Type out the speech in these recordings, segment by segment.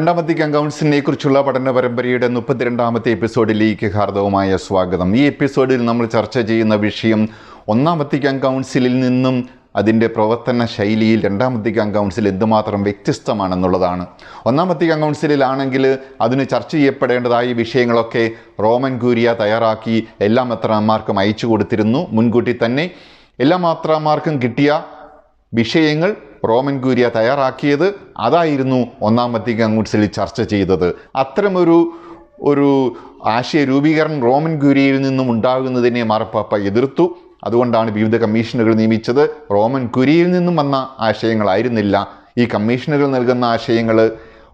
രണ്ടാം അക്കൗണ്ട്സിനെ കുറിച്ചുള്ള പഠന പരമ്പരയുടെ മുപ്പത്തിരണ്ടാമത്തെ എപ്പിസോഡിലേക്ക് ഹാർദവുമായ സ്വാഗതം. ഈ എപ്പിസോഡിൽ നമ്മൾ ചർച്ച ചെയ്യുന്ന വിഷയം ഒന്നാം വത്തിക്കാൻ കൗൺസിലിൽ നിന്നും അതിന്റെ പ്രവർത്തന ശൈലിയിൽ രണ്ടാം വത്തിക്കാൻ കൗൺസിൽ എന്തുമാത്രം വ്യത്യസ്തമാണെന്നുള്ളതാണ്. ഒന്നാം വത്തിക്കാൻ കൗൺസിലിലാണെങ്കിൽ അതിന് ചർച്ച ചെയ്യപ്പെടേണ്ടതായ വിഷയങ്ങളൊക്കെ റോമൻ കൂരിയ തയ്യാറാക്കി എല്ലാ മെത്രാന്മാർക്കും അയച്ചു കൊടുത്തിരുന്നു. മുൻകൂട്ടി തന്നെ എല്ലാ മാത്രാന്മാർക്കും കിട്ടിയ വിഷയങ്ങൾ റോമൻ കൂരിയ തയ്യാറാക്കിയത് അതായിരുന്നു ഒന്നാം വത്തിക്കാൻ കൗൺസിലിൽ ചർച്ച ചെയ്തത്. അത്തരമൊരു ഒരു ആശയ രൂപീകരണം റോമൻ ക്യൂരിയയിൽ നിന്നും ഉണ്ടാകുന്നതിനെ മാർപ്പാപ്പ എതിർത്തു. അതുകൊണ്ടാണ് വിവിധ കമ്മീഷനുകൾ നിയമിച്ചത്. റോമൻ ക്യൂരിയയിൽ നിന്നും വന്ന ആശയങ്ങളായിരുന്നില്ല. ഈ കമ്മീഷനുകൾ നൽകുന്ന ആശയങ്ങൾ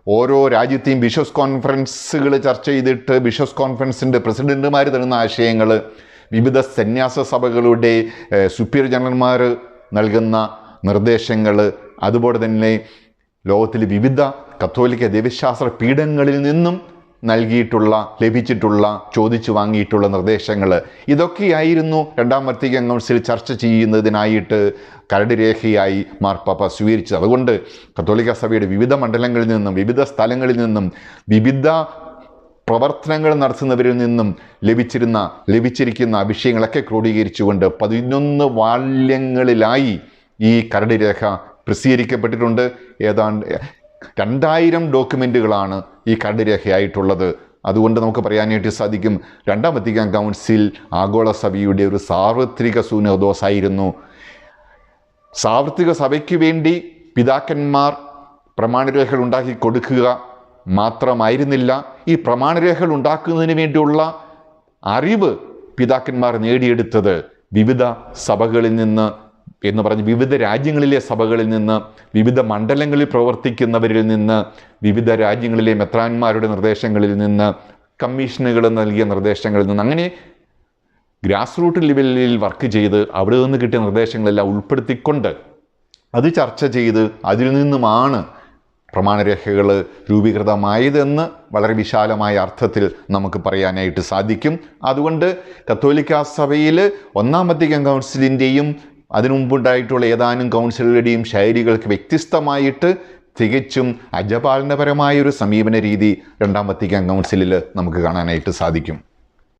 ഓരോ രാജ്യത്തെയും ബിഷസ് കോൺഫറൻസുകൾ ചർച്ച ചെയ്തിട്ട് ബിഷസ് കോൺഫറൻസിന്റെ പ്രസിഡന്റുമാർ തരുന്ന ആശയങ്ങൾ വിവിധ സന്യാസ സഭകളുടെ സുപ്പീരിയർ ജനറൽമാർ നൽകുന്ന നിർദ്ദേശങ്ങൾ അതുപോലെ തന്നെ ലോകത്തിലെ വിവിധ കത്തോലിക്ക ദൈവശാസ്ത്ര പീഠങ്ങളിൽ നിന്നും നൽകിയിട്ടുള്ള ലഭിച്ചിട്ടുള്ള ചോദിച്ചു വാങ്ങിയിട്ടുള്ള നിർദ്ദേശങ്ങൾ. ഇതൊക്കെയായിരുന്നു രണ്ടാം വർത്തിക കൗൺസിൽ ചർച്ച ചെയ്യുന്നതിനായിട്ട് കരട് രേഖയായി മാർപ്പാപ്പ സ്വീകരിച്ചത്. അതുകൊണ്ട് കത്തോലിക്ക സഭയുടെ വിവിധ മണ്ഡലങ്ങളിൽ നിന്നും വിവിധ സ്ഥലങ്ങളിൽ നിന്നും വിവിധ പ്രവർത്തനങ്ങൾ നടത്തുന്നവരിൽ നിന്നും ലഭിച്ചിരുന്ന ലഭിച്ചിരിക്കുന്ന വിഷയങ്ങളൊക്കെ ക്രോഡീകരിച്ചുകൊണ്ട് പതിനൊന്ന് വാല്യങ്ങളിലായി ഈ കരട് രേഖ പ്രസിദ്ധീകരിക്കപ്പെട്ടിട്ടുണ്ട്. ഏതാണ്ട് രണ്ടായിരം ഡോക്യുമെന്റുകളാണ് ഈ കരട് രേഖയായിട്ടുള്ളത്. അതുകൊണ്ട് നമുക്ക് പറയാനായിട്ട് സാധിക്കും രണ്ടാം വത്തിക്കാൻ കൗൺസിൽ ആഗോള സഭയുടെ ഒരു സാർവത്രിക സൂനദോസായിരുന്നു സാർവത്രിക സഭയ്ക്ക് വേണ്ടി പിതാക്കന്മാർ പ്രമാണരേഖകൾ ഉണ്ടാക്കി കൊടുക്കുക മാത്രമായിരുന്നില്ല ഈ പ്രമാണരേഖകൾ ഉണ്ടാക്കുന്നതിന് വേണ്ടിയുള്ള അറിവ് പിതാക്കന്മാർ നേടിയെടുത്തത് വിവിധ സഭകളിൽ നിന്ന് എന്ന് പറഞ്ഞ് വിവിധ രാജ്യങ്ങളിലെ സഭകളിൽ നിന്ന് വിവിധ മണ്ഡലങ്ങളിൽ പ്രവർത്തിക്കുന്നവരിൽ നിന്ന് വിവിധ രാജ്യങ്ങളിലെ മെത്രാന്മാരുടെ നിർദ്ദേശങ്ങളിൽ നിന്ന് കമ്മീഷനുകൾ നൽകിയ നിർദ്ദേശങ്ങളിൽ നിന്ന് അങ്ങനെ ഗ്രാസ് റൂട്ട് ലെവലിൽ വർക്ക് ചെയ്ത് അവിടെ നിന്ന് കിട്ടിയ നിർദ്ദേശങ്ങളെല്ലാം ഉൾപ്പെടുത്തിക്കൊണ്ട് അത് ചർച്ച ചെയ്ത് അതിൽ നിന്നുമാണ് പ്രമാണരേഖകൾ രൂപീകൃതമായതെന്ന് വളരെ വിശാലമായ അർത്ഥത്തിൽ നമുക്ക് പറയാനായിട്ട് സാധിക്കും. അതുകൊണ്ട് കത്തോലിക്ക സഭയിൽ ഒന്നാം അധികം കൗൺസിലിന്റെയും അതിനു മുമ്പുണ്ടായിട്ടുള്ള ഏതാനും കൗൺസിലുകളുടെയും ശൈലികൾക്ക് വ്യത്യസ്തമായിട്ട് തികച്ചും അജപാലനപരമായൊരു സമീപന രീതി രണ്ടാം വത്തിക്കാൻ കൗൺസിലിൽ നമുക്ക് കാണാനായിട്ട് സാധിക്കും.